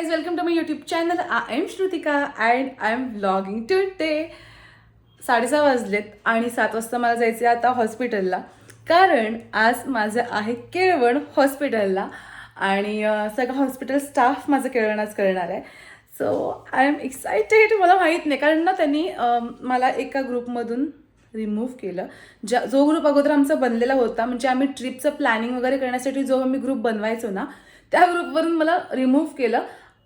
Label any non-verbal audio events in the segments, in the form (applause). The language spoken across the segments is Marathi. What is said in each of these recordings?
guys, welcome to my YouTube channel. I am Shrutika and I am vlogging today. साडेसहा वाजलेत आणि सात वाजता मला जायचे आता हॉस्पिटलला कारण आज माझं आहे केळवण हॉस्पिटलला आणि सगळं हॉस्पिटल स्टाफ माझं केळवण आज करणार आहे. सो आय एम एक्सायटेड मला माहीत नाही. कारण ना त्यांनी मला एका ग्रुपमधून रिमूव्ह केलं. ज्या जो ग्रुप अगोदर आमचा बनलेला होता म्हणजे आम्ही ट्रिपचं प्लॅनिंग वगैरे करण्यासाठी जो आम्ही ग्रुप बनवायचो ना त्या ग्रुपवरून मला रिमूव्ह केलं.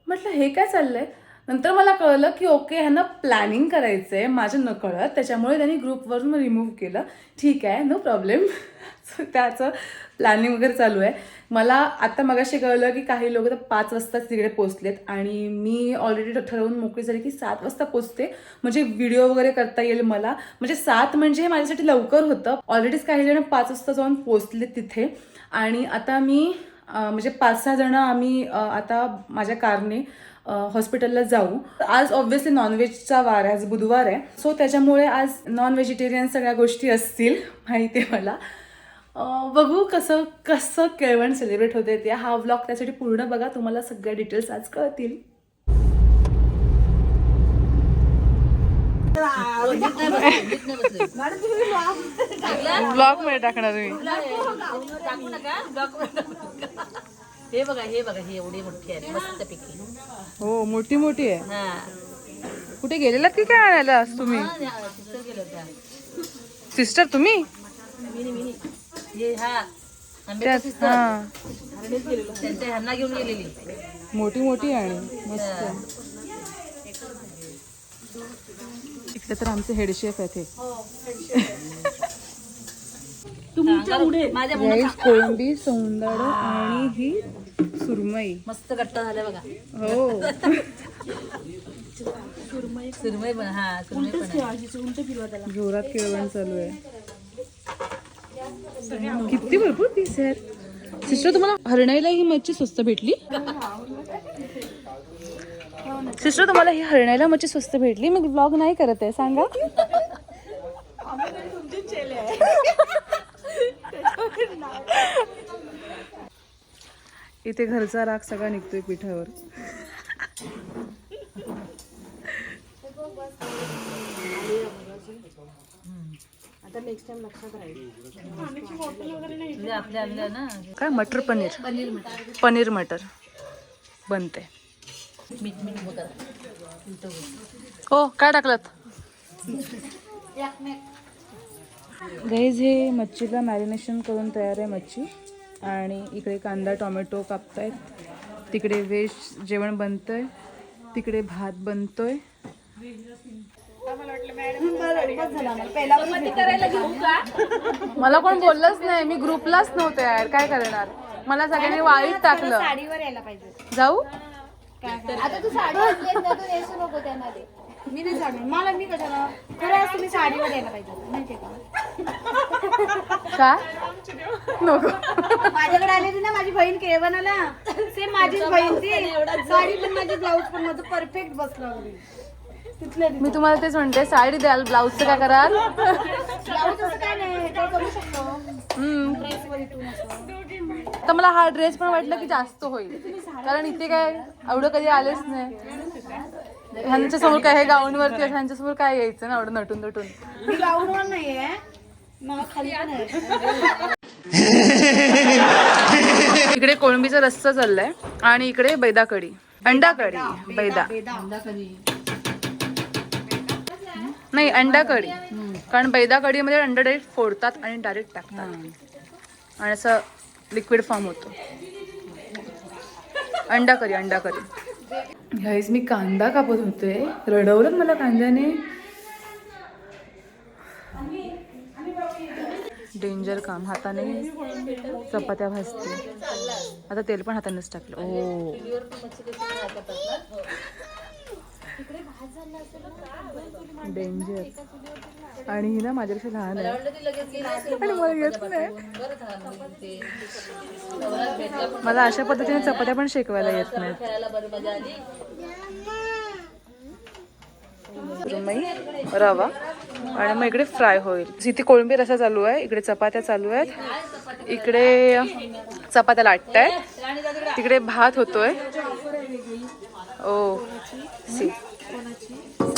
म्हटलं हे काय चाललंय? नंतर मला कळलं की ओके ह्यांना प्लॅनिंग करायचं आहे माझ्या नकळत. त्याच्यामुळे त्यांनी ग्रुपवरून रिमूव्ह केलं. ठीक आहे नो प्रॉब्लेम (laughs) त्याचं प्लॅनिंग वगैरे चालू आहे. मला आता मगाशी कळलं की काही लोक तर पाच वाजता तिकडे पोचलेत आणि मी ऑलरेडी ठरवून मोकळी झाली की सात वाजता पोचते म्हणजे व्हिडिओ वगैरे करता येईल मला. म्हणजे सात म्हणजे हे माझ्यासाठी लवकर होतं. ऑलरेडीच काही जण पाच वाजता जाऊन पोचले तिथे. आणि आता मी म्हणजे पाच सहा जण आम्ही आता माझ्या कारने हॉस्पिटलला जाऊ. आज ऑब्व्हियसली नॉनव्हेजचा वार आहे आज बुधवार आहे. सो त्याच्यामुळे आज नॉन व्हेजिटेरियन सगळ्या गोष्टी असतील माहिती आहे मला बघू कसं कसं केळवण सेलिब्रेट होते ते. हा व्लॉग त्यासाठी पूर्ण बघा तुम्हाला सगळ्या डिटेल्स आज कळतील. ब्लॉगमध्ये टाकणार मी. ब्लॉक हे बघा हे बघा हे एवढी मोठी आहे मस्त पैकी. हो मोठी मोठी आहे. कुठे गेलेलात की काय आणायला तुम्ही? सिस्टर तुम्ही? हे हा. हा. घेऊन गेलेली. मोठी मोठी आहे आणि मस्त. इकडे तर आमचे हेड शेफ आहेत हे. माझ्या राईस कोळंबी सौंदाड आणि ही सुरमई. मस्त गट्ट झालं बघा. हो. सुरमई पण. हा सुरमई पण आहे. जोरात केळवण चालू आहे. किती भरपूर पीस आहेत. सिस्टर तुम्हाला हरणाईला ही मच्छी स्वस्त भेटली? सिस्टर तुम्हाला ही हरणाईला मच्छी स्वस्त भेटली. मग ब्लॉग नाही करत आहे. सांगा. इथे घरचा राग सगळा निघतोय पिठावर. म्हणजे काय? मटर पनीर. पनीर मटर. पनीर मटर. बनते हो काय टाकलात? गाईज हे मच्छीला मॅरिनेशन करून तयार आहे मच्छी. आणि इकडे कांदा टोमॅटो कापतायत. तिकडे व्हेज जेवण बनतंय. तिकडे भात बनतोय. मला कोण बोललंच नाही. मी ग्रुपलाच नव्हते यार. काय करणार? मला सगळ्यांनी वाईट टाकलं. जाऊ? आता तू साडी घातलीस ना तू नेसू नको त्यामध्ये मी नाही साडी मला मी कशाला? खरंच तुम्ही साडीवर यायला पाहिजे माहितीये का? नको. माझ्याकडे आलेली ना माझी बहीण केवनाला सेम माझीच बहीण ती. साडी पण माझी ब्लाऊज पण माझं परफेक्ट बसलं मी तुम्हाला तेच म्हणते साडी द्याल ब्लाऊजचं काय कराल? तर मला हा ड्रेस पण वाटलं की जास्त होईल. कारण इथे काय एवढं कधी आलेच नाही. ह्यांच्या समोर काय हे गाऊन वरती ह्यांच्या समोर काय यायचं ना एवढं नटून नटून. इकडे कोळंबीचा रस्सा चाललाय आणि इकडे बैदा कढी अंडा कढी बैदा. नाही अंडा कढी. कारण बैदा कढीमध्ये अंडा डायरेक्ट फोडतात आणि डायरेक्ट टाकतात. आणि असं लिक्विड फॉर्म होतो. अंडा करी अंडा करी ह्यावेळेस मी कांदा कापत होते. रडवलं मला कांद्याने. डेंजर काम. हाताने चपात्या भाजते. आता तेल पण हातानेच टाकलं. ओ डेंजर आणि ही ना माझ्यापेक्षा लहान आहे. आणि मला येत नाही. मला अशा पद्धतीने चपात्या पण शेकवायला येत नाहीत. खेळायला बरं मजा आली. सुरमई रवा आणि मग इकडे फ्राय होईल. इथे कोळंबी रसा चालू आहे इकडे चपात्या चालू आहेत. इकडे चपात्या लाटत आहेत तिकडे भात होतोय. ओ सी.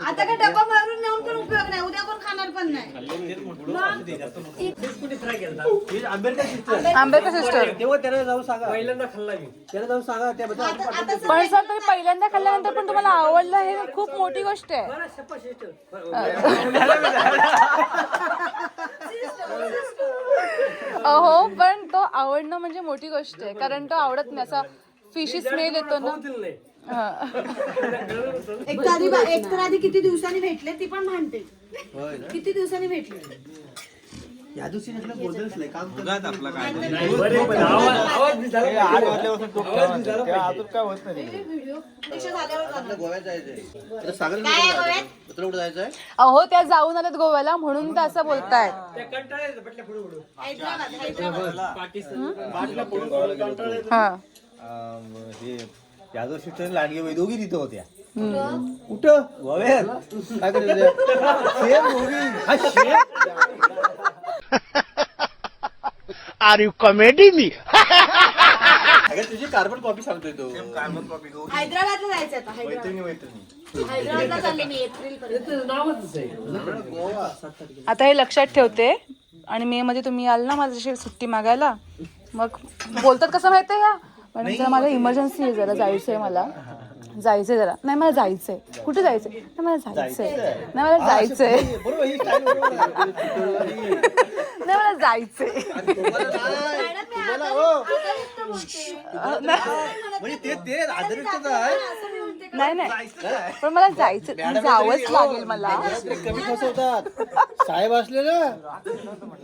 आता काय डब्बा मारून नेऊन पण उपयोग नाही. उद्या कोण खाणार पण नाही. आंबेडकर सिस्टर तेव्हा त्याला जाऊन सांगा. पहिल्यांदा खाल्ला मी. त्याला जाऊन सांगा त्याबद्दल पण सर तुम्ही पहिल्यांदा खाल्ल्यानंतर पण तुम्हाला आवडलं हे खूप मोठी गोष्ट आहे. अहो पण तो आवडणं म्हणजे मोठी गोष्ट आहे कारण तो आवडत नाही. असा फिशी स्मेल येतो ना. हा. एक तर आधी एक तर आधी किती दिवसांनी भेटले ती पण म्हणते किती दिवसांनी भेटले? या दिवशी म्हटलं बोलतच नाही काम. गोव्यात जायचंय. सागर काय आहे गोव्यात? तुला कुठं जायचंय? अहो त्या जाऊन आल्यात गोव्याला म्हणून ते असं बोलतायत. हैदराबाद हैदराबाद. हा? हे? यादव सिस्टर लाडगे बाई दोघी तिथं होत्या. कुठं? गोव्यात. काय दोघी (laughs) हा shame (laughs) Are you comedy me? अगं तुझी कार्बन कॉपी सांगतोय तो. कार्बन कॉपी हैदराबादला जायचं आता हैदराबाद. मैत्रिणी मैत्रिणी. हैदराबादला चालले मी एप्रिल पर्यंत. गोवा. आता हे लक्षात ठेवते आणि मे मध्ये तुम्ही याल ना माझ्याशी सुट्टी मागायला मग बोलतात कसं माहितीये का मॅडम जरा मला इमर्जन्सी आहे जरा जायचंय मला. जायचंय जरा. नाही मला जायचंय. कुठे जायचंय? नाही मला जायचंय. नाही मला जायचंय. ही. नाही मला जायचंय. हो. म्हणजे ते ते आदरितच आहे. असं मी म्हणते नाही नाही. पण मला जायचं जावंच लागेल मला. कमी फसवतात साहेब असले ना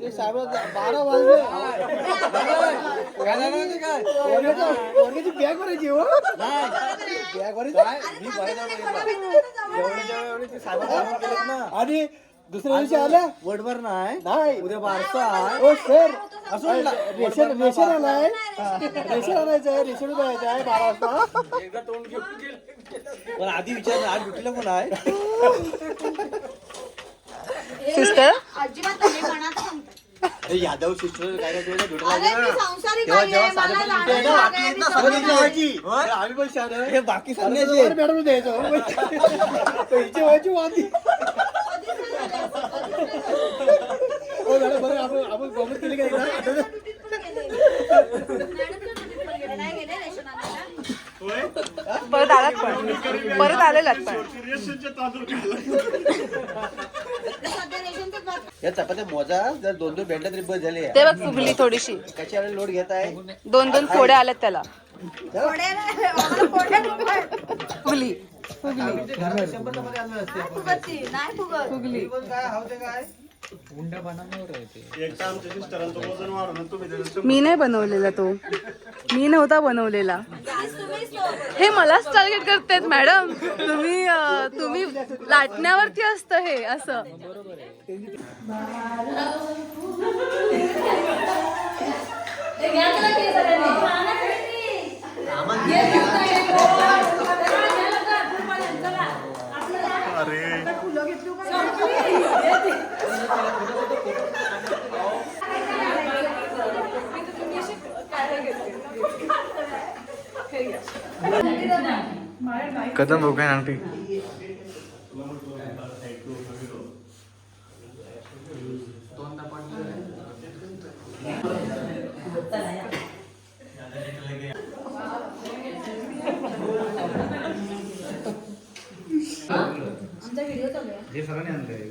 ते साहेब बारा वाजले. बॅग भरायची हो. भरायला आणि दुसऱ्या दिवशी आल्या? वडभर नाही. नाही. उद्या बारसा आहे. ओ सर. असं रेशन रेशन आलाय (laughs) रेशन आणायचं आहे रेशन जायचं आहे बारा वाजता. एकदा तोंड घेऊन पण आधी विचार आज ड्युटीला पण आहे? सिस्टर अजिबात हे यादव सिस्टर काय काय तुला अरे मी मला. आम्ही पण हे बाकी सांगायचे मॅडम द्यायचं पैसे व्हायची वादी हो मॅडम बरं आपण आपण गमत केली का एकदा आठवतं? नाही गेले रेशन आणायला. परत आलात पण परत आलेलात पण. या चपात्या मोजा जर दोन दोन भेटल्या तरी बस झाले ते बघ फुगली थोडीशी कशाला लोड घेत आहे दोन दोन फोड्या आल्यात त्याला. फुगली शंभर चपाती मी नाही बनवलेला तो. मी नव्हता बनवलेला. हे मलाच टार्गेट करतायत मॅडम तुम्ही अं, तुम्ही लाटण्यावरती असतं हे असं. कदम हो काय आंटी। हे सगळ्यांनी आणलंय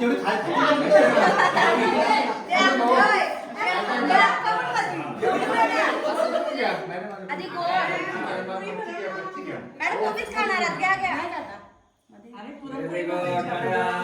तेवढे खायचं 아랫보다 네, 내가 가라.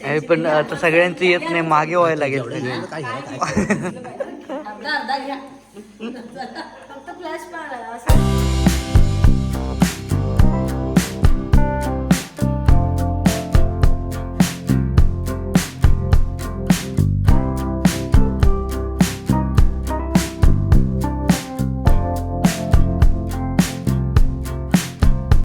नाही पण आता सगळ्यांचं येत नाही मागे व्हायला लागेल (laughs)